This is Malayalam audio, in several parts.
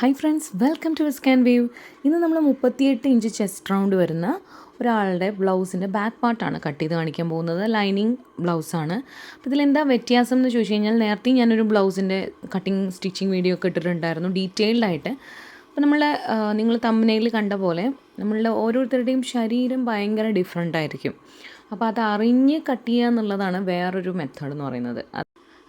Hi friends welcome to scan wave ഇന്ന് നമ്മൾ മുപ്പത്തിയെട്ട് ഇഞ്ച് ചെസ്റ്റ് റൗണ്ട് വരുന്ന ഒരാളുടെ ബ്ലൗസിന്റെ ബാക്ക് പാർട്ടാണ് കട്ട് ചെയ്ത് കാണിക്കാൻ പോകുന്നത്. ലൈനിങ് ബ്ലൗസാണ് അപ്പോൾ ഇതിലെന്താ വ്യത്യാസം എന്ന് ചോദിച്ചു കഴിഞ്ഞാൽ നേരത്തെ ഞാനൊരു ബ്ലൗസിന്റെ കട്ടിങ് സ്റ്റിച്ചിങ് വീഡിയോ ഒക്കെ ഇട്ടിട്ടുണ്ടായിരുന്നു ഡീറ്റെയിൽഡായിട്ട് അപ്പോൾ നമ്മൾ നിങ്ങൾ തമ്മനയിൽ കണ്ട പോലെ നമ്മളുടെ ഓരോരുത്തരുടെയും ശരീരം ഭയങ്കര ഡിഫറെന്റ് ആയിരിക്കും. അപ്പോൾ അത് അറിഞ്ഞ് കട്ട് ചെയ്യുക എന്നുള്ളതാണ് വേറൊരു മെത്തേഡ് എന്ന് പറയുന്നത്.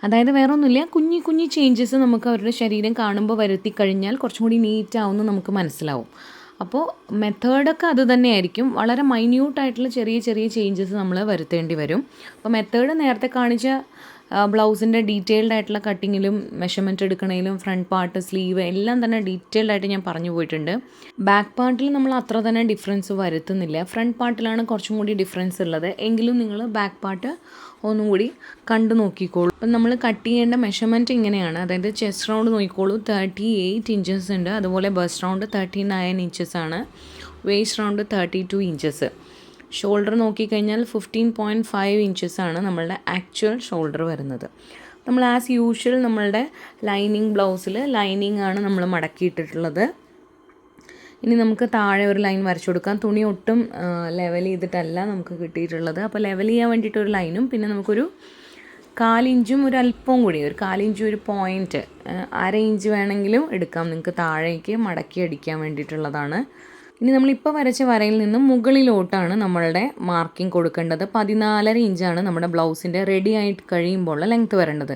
അതായത് വേറെ ഒന്നുമില്ല കുഞ്ഞി കുഞ്ഞി ചേഞ്ചസ് നമുക്ക് അവരുടെ ശരീരം കാണുമ്പോൾ വരുത്തി കഴിഞ്ഞാൽ കുറച്ചും കൂടി നീറ്റ് ആവുമെന്ന് നമുക്ക് മനസ്സിലാവും. അപ്പോൾ മെത്തേഡൊക്കെ അത് തന്നെയായിരിക്കും. വളരെ മൈന്യൂട്ടായിട്ടുള്ള ചെറിയ ചെറിയ ചേഞ്ചസ് നമ്മൾ വരുത്തേണ്ടി വരും. അപ്പോൾ മെത്തേഡ് നേരത്തെ കാണിച്ച ബ്ലൗസിന്റെ ഡീറ്റെയിൽഡ് ആയിട്ടുള്ള കട്ടിങ്ങിലും മെഷർമെന്റ് എടുക്കണേലും ഫ്രണ്ട് പാർട്ട് സ്ലീവ് എല്ലാം തന്നെ ഡീറ്റെയിൽഡ് ആയിട്ട് ഞാൻ പറഞ്ഞു പോയിട്ടുണ്ട്. ബാക്ക് പാർട്ടിൽ നമ്മൾ അത്ര തന്നെ ഡിഫറൻസ് വരുത്തുന്നില്ല. ഫ്രണ്ട് പാർട്ടിലാണ് കുറച്ചും കൂടി ഡിഫറൻസ് ഉള്ളത്. എങ്കിലും നിങ്ങൾ ബാക്ക് പാർട്ട് ഒന്നും കൂടി കണ്ടു നോക്കിക്കോളൂ. അപ്പം നമ്മൾ കട്ട് ചെയ്യേണ്ട മെഷർമെന്റ് ഇങ്ങനെയാണ്. അതായത് ചെസ്റ്റ് റൗണ്ട് നോക്കിക്കോളൂ. തേർട്ടി എയ്റ്റ് ഇഞ്ചസ് ഉണ്ട്. അതുപോലെ bust round thirty nine inches ആണ്. Waist round thirty two inches shoulder നോക്കിക്കഴിഞ്ഞാൽ ഫിഫ്റ്റീൻ പോയിന്റ് ഫൈവ് ഇഞ്ചസ് ആണ് നമ്മളുടെ ആക്ച്വൽ ഷോൾഡർ വരുന്നത്. നമ്മൾ ആസ് യൂഷ്വൽ നമ്മളുടെ ലൈനിങ് ബ്ലൗസിൽ ലൈനിങ് ആണ് നമ്മൾ മടക്കിയിട്ടിട്ടുള്ളത്. ഇനി നമുക്ക് താഴെ ഒരു ലൈൻ വരച്ചു കൊടുക്കാം. തുണി ഒട്ടും ലെവൽ ചെയ്തിട്ടല്ല നമുക്ക് കിട്ടിയിട്ടുള്ളത്. അപ്പോൾ ലെവൽ ചെയ്യാൻ വേണ്ടിയിട്ട് ഒരു ലൈനും പിന്നെ നമുക്കൊരു കാലിഞ്ചും ഒരു അല്പവും കൂടി ഒരു കാലിഞ്ചും ഒരു പോയിന്റ് അര ഇഞ്ച് വേണമെങ്കിലും എടുക്കാം. നിങ്ങൾക്ക് താഴേക്ക് മടക്കി അടിക്കാൻ വേണ്ടിയിട്ടുള്ളതാണ്. ഇനി നമ്മളിപ്പോൾ വരച്ച വരയിൽ നിന്നും മുകളിലോട്ടാണ് നമ്മളുടെ മാർക്കിംഗ് കൊടുക്കേണ്ടത്. പതിനാലര ഇഞ്ചാണ് നമ്മുടെ ബ്ലൗസിന്റെ റെഡി ആയിട്ട് കഴിയുമ്പോൾ ലെങ്ത്ത് വരേണ്ടത്.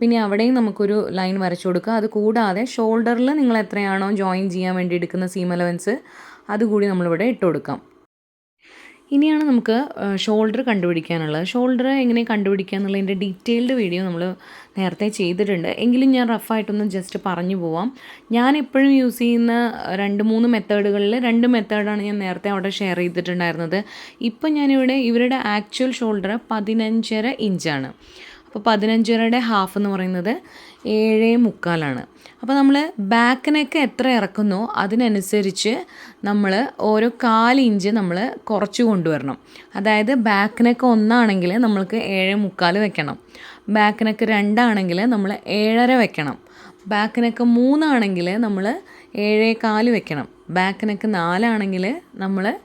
പിന്നെ അവിടെയും നമുക്കൊരു ലൈൻ വരച്ചു കൊടുക്കുക. അത് കൂടാതെ ഷോൾഡറിൽ നിങ്ങൾ എത്രയാണോ ജോയിൻ ചെയ്യാൻ വേണ്ടി എടുക്കുന്ന സീം അലവൻസ് അതുകൂടി നമ്മളിവിടെ ഇട്ട് കൊടുക്കാം. ഇനിയാണ് നമുക്ക് ഷോൾഡർ കണ്ടുപിടിക്കാനുള്ളത്. ഷോൾഡർ എങ്ങനെ കണ്ടുപിടിക്കുക എന്നുള്ളതിന്റെ ഡീറ്റെയിൽഡ് വീഡിയോ നമ്മൾ നേരത്തെ ചെയ്തിട്ടുണ്ട്. എങ്കിലും ഞാൻ റഫായിട്ടൊന്ന് ജസ്റ്റ് പറഞ്ഞു പോവാം. ഞാൻ എപ്പോഴും യൂസ് ചെയ്യുന്ന രണ്ട് മൂന്ന് മെത്തേഡുകളിൽ രണ്ട് മെത്തേഡാണ് ഞാൻ നേരത്തെ അവിടെ ഷെയർ ചെയ്തിട്ടുണ്ടായിരുന്നത്. ഇപ്പം ഞാനിവിടെ ഇവരുടെ ആക്ച്വൽ ഷോൾഡർ പതിനഞ്ചര ഇഞ്ചാണ് അപ്പോൾ പതിനഞ്ചരയുടെ ഹാഫ് എന്ന് പറയുന്നത് ഏഴേ മുക്കാലാണ്. അപ്പോൾ നമ്മൾ ബാക്കിനൊക്കെ എത്ര ഇറക്കുന്നോ അതിനനുസരിച്ച് നമ്മൾ ഓരോ കാൽ ഇഞ്ച് നമ്മൾ കുറച്ച് കൊണ്ടുവരണം. അതായത് ബാക്കിനൊക്കെ ഒന്നാണെങ്കിൽ നമ്മൾക്ക് ഏഴ് മുക്കാൽ വെക്കണം. ബാക്കിനൊക്കെ രണ്ടാണെങ്കിൽ നമ്മൾ ഏഴര വെക്കണം. ബാക്കിനൊക്കെ മൂന്നാണെങ്കിൽ നമ്മൾ ഏഴേ കാൽ വെക്കണം. ബാക്കിനൊക്കെ നാലാണെങ്കിൽ നമ്മൾ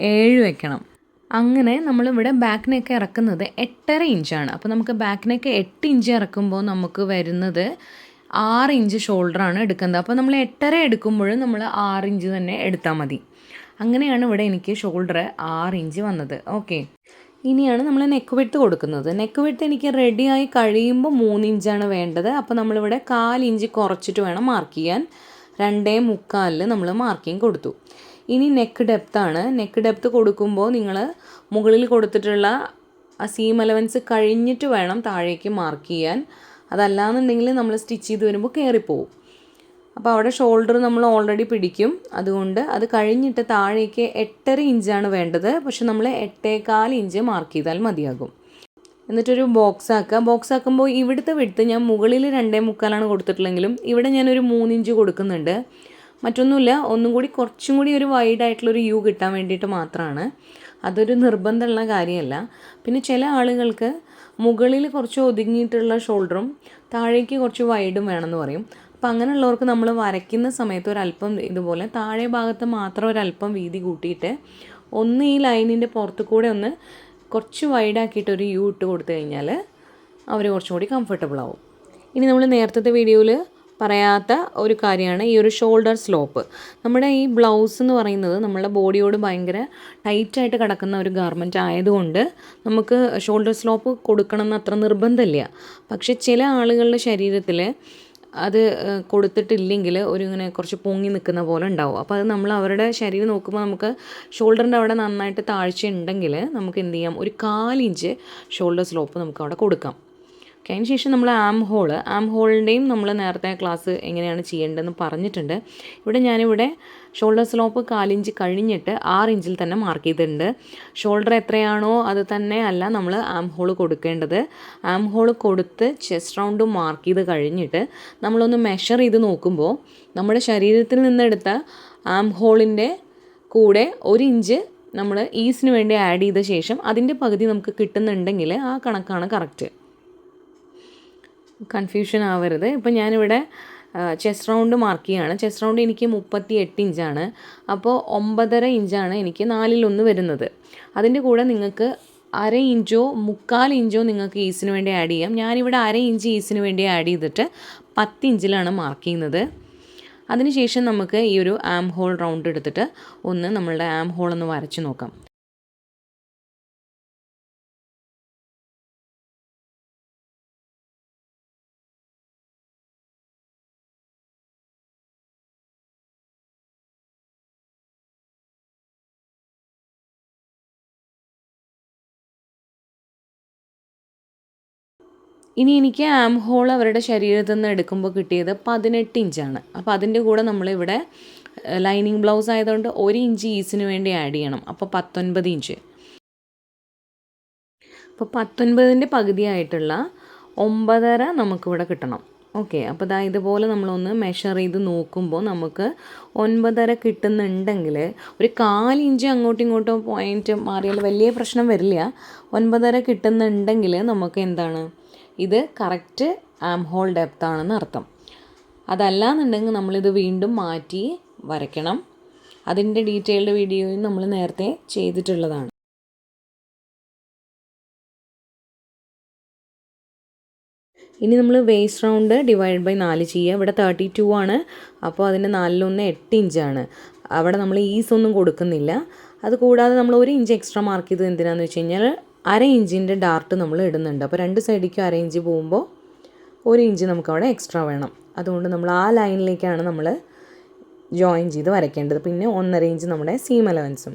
ഏഴ് വെക്കണം. അങ്ങനെ നമ്മളിവിടെ ബാക്ക് നെക്ക് ഇറക്കുന്നത് എട്ടര ഇഞ്ചാണ് അപ്പോൾ നമുക്ക് ബാക്ക് നെക്ക് എട്ട് ഇഞ്ച് ഇറക്കുമ്പോൾ നമുക്ക് വരുന്നത് ആറ് ഇഞ്ച് ഷോൾഡറാണ് എടുക്കുന്നത്. അപ്പോൾ നമ്മൾ എട്ടര എടുക്കുമ്പോഴും നമ്മൾ ആറ് ഇഞ്ച് തന്നെ എടുത്താൽ മതി. അങ്ങനെയാണ് ഇവിടെ എനിക്ക് ഷോൾഡർ ആറ് ഇഞ്ച് വന്നത്. ഓക്കെ ഇനിയാണ് നമ്മൾ നെക്ക് വെട്ട് കൊടുക്കുന്നത്. നെക്ക് വെട്ട് എനിക്ക് റെഡിയായി കഴിയുമ്പോൾ മൂന്ന് ഇഞ്ചാണ് വേണ്ടത്. അപ്പോൾ നമ്മളിവിടെ കാലിഞ്ച് കുറച്ചിട്ട് വേണം മാർക്ക് ചെയ്യാൻ. രണ്ടേ മുക്കാലിൽ നമ്മൾ മാർക്കിങ് കൊടുത്തു. ഇനി നെക്ക് ഡെപ്താണ് നെക്ക് ഡെപ്ത് കൊടുക്കുമ്പോൾ നിങ്ങൾ മുകളിൽ കൊടുത്തിട്ടുള്ള ആ സീം അലവൻസ് കഴിഞ്ഞിട്ട് വേണം താഴേക്ക് മാർക്ക് ചെയ്യാൻ. അതല്ലാന്നുണ്ടെങ്കിൽ നമ്മൾ സ്റ്റിച്ച് ചെയ്ത് വരുമ്പോൾ കയറിപ്പോവും അപ്പോൾ അവിടെ ഷോൾഡർ നമ്മൾ ഓൾറെഡി പിടിക്കും. അതുകൊണ്ട് അത് കഴിഞ്ഞിട്ട് താഴേക്ക് എട്ടര ഇഞ്ചാണ് വേണ്ടത്. പക്ഷെ നമ്മൾ എട്ടേകാൽ ഇഞ്ച് മാർക്ക് ചെയ്താൽ മതിയാകും. എന്നിട്ടൊരു ബോക്സ് ആക്കുക. ബോക്സ് ആക്കുമ്പോൾ ഇവിടുത്തെ വിടുത്ത് ഞാൻ മുകളിൽ രണ്ടേ മുക്കാലാണ് കൊടുത്തിട്ടുള്ളെങ്കിലും ഇവിടെ ഞാനൊരു മൂന്നിഞ്ച് കൊടുക്കുന്നുണ്ട്. മറ്റൊന്നുമില്ല ഒന്നും കൂടി കുറച്ചും കൂടി ഒരു വൈഡ് ആയിട്ടുള്ളൊരു യു കിട്ടാൻ വേണ്ടിയിട്ട് മാത്രമാണ് അതൊരു നിർബന്ധമുള്ള കാര്യമല്ല. പിന്നെ ചില ആളുകൾക്ക് മുകളിൽ കുറച്ച് ഒതുങ്ങിയിട്ടുള്ള ഷോൾഡറും താഴേക്ക് കുറച്ച് വൈഡും വേണമെന്ന് പറയും. അപ്പോൾ അങ്ങനെയുള്ളവർക്ക് നമ്മൾ വരയ്ക്കുന്ന സമയത്ത് ഒരല്പം ഇതുപോലെ താഴെ ഭാഗത്ത് മാത്രം ഒരല്പം വീതി കൂട്ടിയിട്ട് ഒന്ന് ഈ ലൈനിന്റെ പുറത്ത് കൂടെ ഒന്ന് കുറച്ച് വൈഡാക്കിയിട്ട് ഒരു യു ഇട്ട് കൊടുത്തു കഴിഞ്ഞാൽ അവർ കുറച്ചും കൂടി കംഫർട്ടബിൾ ആവും. ഇനി നമ്മൾ നേരത്തെ വീഡിയോയിൽ പറയാത്ത ഒരു കാര്യമാണ് ഈ ഒരു ഷോൾഡർ സ്ലോപ്പ് നമ്മുടെ ഈ ബ്ലൗസ് എന്ന് പറയുന്നത് നമ്മുടെ ബോഡിയോട് ഭയങ്കര ടൈറ്റായിട്ട് കിടക്കുന്ന ഒരു ഗാർമെന്റ് ആയതുകൊണ്ട് നമുക്ക് ഷോൾഡർ സ്ലോപ്പ് കൊടുക്കണം എന്ന് അത്ര നിർബന്ധമില്ല. പക്ഷേ ചില ആളുകളുടെ ശരീരത്തിൽ അത് കൊടുത്തിട്ടില്ലെങ്കിൽ ഒരു ഇങ്ങനെ കുറച്ച് പൊങ്ങി നിൽക്കുന്ന പോലെ ഉണ്ടാവും. അപ്പോൾ അത് നമ്മൾ അവരുടെ ശരീരം നോക്കുമ്പോൾ നമുക്ക് ഷോൾഡറിന്റെ അവിടെ നന്നായിട്ട് താഴ്ച ഉണ്ടെങ്കിൽ നമുക്ക് എന്ത് ചെയ്യാം? ഒരു കാലിഞ്ച് ഷോൾഡർ സ്ലോപ്പ് നമുക്ക് അവിടെ കൊടുക്കാം. ഓക്കെ. അതിന് ശേഷം നമ്മൾ ആം ഹോൾ. ആം ഹോളിന്റെയും നമ്മൾ നേരത്തെ ക്ലാസ് എങ്ങനെയാണ് ചെയ്യേണ്ടതെന്ന് പറഞ്ഞിട്ടുണ്ട്. ഇവിടെ ഞാനിവിടെ ഷോൾഡർ സ്ലോപ്പ് കാലിഞ്ച് കഴിഞ്ഞിട്ട് ആറ് ഇഞ്ചിൽ തന്നെ മാർക്ക് ചെയ്തിട്ടുണ്ട്. ഷോൾഡർ എത്രയാണോ അത് തന്നെ അല്ല നമ്മൾ ആം ഹോൾ കൊടുക്കേണ്ടത്. ആം ഹോൾ കൊടുത്ത് ചെസ്റ്റ് റൗണ്ട് മാർക്ക് ചെയ്ത് കഴിഞ്ഞിട്ട് നമ്മളൊന്ന് മെഷർ ചെയ്ത് നോക്കുമ്പോൾ നമ്മുടെ ശരീരത്തിൽ നിന്നെടുത്ത ആം ഹോളിന്റെ കൂടെ ഒരു ഇഞ്ച് നമ്മൾ ഈസിന് വേണ്ടി ആഡ് ചെയ്ത ശേഷം അതിന്റെ പകുതി നമുക്ക് കിട്ടുന്നുണ്ടെങ്കിൽ ആ കണക്കാണ് കറക്റ്റ് കൺഫ്യൂഷൻ ആവരുത്. ഇപ്പം ഞാനിവിടെ ചെസ്റ്റ് റൗണ്ട് മാർക്ക് ചെയ്യുകയാണ് ചെസ്റ്റ് റൗണ്ട് എനിക്ക് മുപ്പത്തി എട്ട് ഇഞ്ചാണ് അപ്പോൾ ഒമ്പതര ഇഞ്ചാണ് എനിക്ക് നാലിലൊന്ന് വരുന്നത്. അതിന്റെ കൂടെ നിങ്ങൾക്ക് അര ഇഞ്ചോ മുക്കാൽ ഇഞ്ചോ നിങ്ങൾക്ക് ഈസിന് വേണ്ടി ആഡ് ചെയ്യാം. ഞാനിവിടെ അര ഇഞ്ച് ഈസിന് വേണ്ടി ആഡ് ചെയ്തിട്ട് പത്ത് ഇഞ്ചിലാണ് മാർക്ക് ചെയ്യുന്നത്. അതിനുശേഷം നമുക്ക് ഈ ഒരു ആം ഹോൾ റൗണ്ട് എടുത്തിട്ട് ഒന്ന് നമ്മളുടെ ആം ഹോൾ ഒന്ന് വരച്ച് നോക്കാം. ഇനി എനിക്ക് ആം ഹോൾ അവരുടെ ശരീരത്തിൽ നിന്ന് എടുക്കുമ്പോൾ കിട്ടിയത് പതിനെട്ട് ഇഞ്ചാണ്. അപ്പോൾ അതിന്റെ കൂടെ നമ്മളിവിടെ ലൈനിങ് ബ്ലൗസ് ആയതുകൊണ്ട് ഒരു ഇഞ്ച് ഈസിന് വേണ്ടി ആഡ് ചെയ്യണം. അപ്പോൾ പത്തൊൻപത് ഇഞ്ച്. അപ്പോൾ പത്തൊൻപതിന്റെ പകുതിയായിട്ടുള്ള ഒമ്പതര നമുക്കിവിടെ കിട്ടണം. ഓക്കെ. അപ്പോൾ ഇതാ ഇതുപോലെ നമ്മളൊന്ന് മെഷർ ചെയ്ത് നോക്കുമ്പോൾ നമുക്ക് ഒൻപതര കിട്ടുന്നുണ്ടെങ്കിൽ ഒരു കാലിഞ്ച് അങ്ങോട്ടും ഇങ്ങോട്ടും പോയിന്റ് മാറിയാൽ വലിയ പ്രശ്നം വരില്ല. ഒൻപതര കിട്ടുന്നുണ്ടെങ്കിൽ നമുക്ക് എന്താണ്? ഇത് കറക്റ്റ് ആം ഹോൾ ഡെപ്ത് ആണെന്ന് അർത്ഥം. അതല്ലാന്നുണ്ടെങ്കിൽ നമ്മളിത് വീണ്ടും മാറ്റി വരയ്ക്കണം. അതിന്റെ ഡീറ്റെയിൽഡ് വീഡിയോയും നമ്മൾ നേരത്തെ ചെയ്തിട്ടുള്ളതാണ്. ഇനി നമ്മൾ വേസ്റ്റ് റൗണ്ട് ഡിവൈഡ് ബൈ നാല് ചെയ്യുക. ഇവിടെ തേർട്ടി ടു ആണ്. അപ്പോൾ അതിന്റെ നാലിലൊന്ന് എട്ട് ഇഞ്ചാണ് അവിടെ നമ്മൾ ഈസ് ഒന്നും കൊടുക്കുന്നില്ല. അത് കൂടാതെ നമ്മൾ ഒരു ഇഞ്ച് എക്സ്ട്രാ മാർക്ക് ചെയ്തത് എന്തിനാന്ന് വെച്ച് കഴിഞ്ഞാൽ അര ഇഞ്ചിന്റെ ഡാർട്ട് നമ്മൾ ഇടുന്നുണ്ട്. അപ്പോൾ രണ്ട് സൈഡിലേക്കും അര ഇഞ്ച് പോകുമ്പോൾ ഒരു ഇഞ്ച് നമുക്ക് അവിടെ എക്സ്ട്രാ വേണം. അതുകൊണ്ട് നമ്മൾ ആ ലൈനിലേക്കാണ് നമ്മൾ ജോയിൻ ചെയ്ത് വരയ്ക്കേണ്ടത്. പിന്നെ ഒന്നര ഇഞ്ച് നമ്മുടെ സീം അലവൻസും.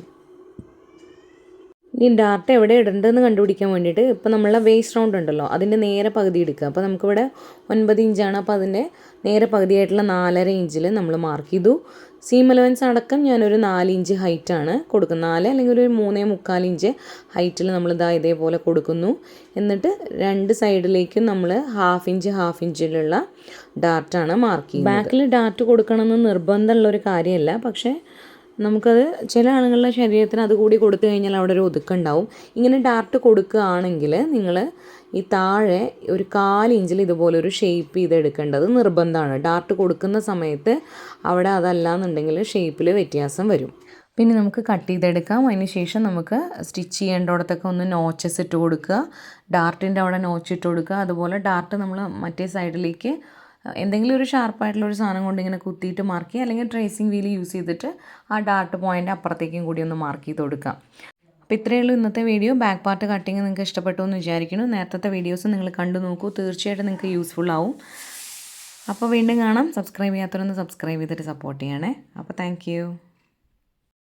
ഇനി ഡാർട്ട് എവിടെ ഇടേണ്ടതെന്ന് കണ്ടുപിടിക്കാൻ വേണ്ടിയിട്ട് ഇപ്പോൾ നമ്മളെ വേസ്റ്റ് റൗണ്ട് ഉണ്ടല്ലോ അതിന്റെ നേരെ പകുതി എടുക്കുക. അപ്പോൾ നമുക്കിവിടെ ഒൻപത് ഇഞ്ചാണ് അപ്പോൾ അതിന്റെ നേരെ പകുതിയായിട്ടുള്ള നാലര ഇഞ്ചിൽ നമ്മൾ മാർക്ക് ചെയ്തു. സീം അലവൻസ് അടക്കം ഞാനൊരു നാല് ഇഞ്ച് ഹൈറ്റാണ് കൊടുക്കുന്നത്. നാല് അല്ലെങ്കിൽ ഒരു മൂന്നേ മുക്കാൽ ഇഞ്ച് ഹൈറ്റിൽ നമ്മൾ ഇതാ ഇതേപോലെ കൊടുക്കുന്നു. എന്നിട്ട് രണ്ട് സൈഡിലേക്കും നമ്മൾ ഹാഫ് ഇഞ്ച് ഹാഫ് ഇഞ്ചിലുള്ള ഡാർട്ടാണ് മാർക്ക് ചെയ്യുന്നത്. ബാക്കിൽ ഡാർട്ട് കൊടുക്കണമെന്ന് നിർബന്ധമുള്ള ഒരു കാര്യമല്ല. പക്ഷേ നമുക്കത് ചില ആളുകളുടെ ശരീരത്തിന് അത് കൂടി കൊടുത്തു കഴിഞ്ഞാൽ അവിടെ ഒരു ഒതുക്കുണ്ടാവും ഇങ്ങനെ ഡാർട്ട് കൊടുക്കുകയാണെങ്കിൽ നിങ്ങൾ ഈ താഴെ ഒരു കാലിഞ്ചിൽ ഇതുപോലെ ഒരു ഷേപ്പ് ചെയ്തെടുക്കേണ്ടത് നിർബന്ധമാണ്. ഡാർട്ട് കൊടുക്കുന്ന സമയത്ത് അവിടെ അതല്ലാന്നുണ്ടെങ്കിൽ ഷേപ്പിൽ വ്യത്യാസം വരും. പിന്നെ നമുക്ക് കട്ട് ചെയ്തെടുക്കാം. അതിന് ശേഷം നമുക്ക് സ്റ്റിച്ച് ചെയ്യേണ്ടിടത്തൊക്കെ ഒന്ന് നോച്ചസ് ഇട്ട് കൊടുക്കുക. ഡാർട്ടിന്റെ അവിടെ നോച്ച് ഇട്ട് കൊടുക്കുക. അതുപോലെ ഡാർട്ട് നമ്മൾ മറ്റേ സൈഡിലേക്ക് എന്തെങ്കിലും ഒരു ഷാർപ്പായിട്ടുള്ള ഒരു സാധനം കൊണ്ട് ഇങ്ങനെ കുത്തിയിട്ട് മാർക്ക് ചെയ്യുക അല്ലെങ്കിൽ ട്രേസിംഗ് വീൽ യൂസ് ചെയ്തിട്ട് ആ ഡാർട്ട് പോയിന്റ് അപ്പുറത്തേക്കും കൂടി ഒന്ന് മാർക്ക് ചെയ്ത് കൊടുക്കാം അപ്പോൾ ഇത്രയേ ഉള്ളൂ ഇന്നത്തെ വീഡിയോ ബാക്ക് പാർട്ട് കട്ടിങ് നിങ്ങൾക്ക് ഇഷ്ടപ്പെട്ടു എന്ന് വിചാരിക്കുന്നു. നേരത്തെ വീഡിയോസ് നിങ്ങൾ കണ്ടു നോക്കൂ. തീർച്ചയായിട്ടും നിങ്ങൾക്ക് യൂസ്ഫുൾ ആവും. അപ്പോൾ വീണ്ടും കാണാം. സബ്സ്ക്രൈബ് ചെയ്യാത്തവരൊന്ന് സബ്സ്ക്രൈബ് ചെയ്തിട്ട് സപ്പോർട്ട് ചെയ്യണേ. അപ്പോൾ താങ്ക്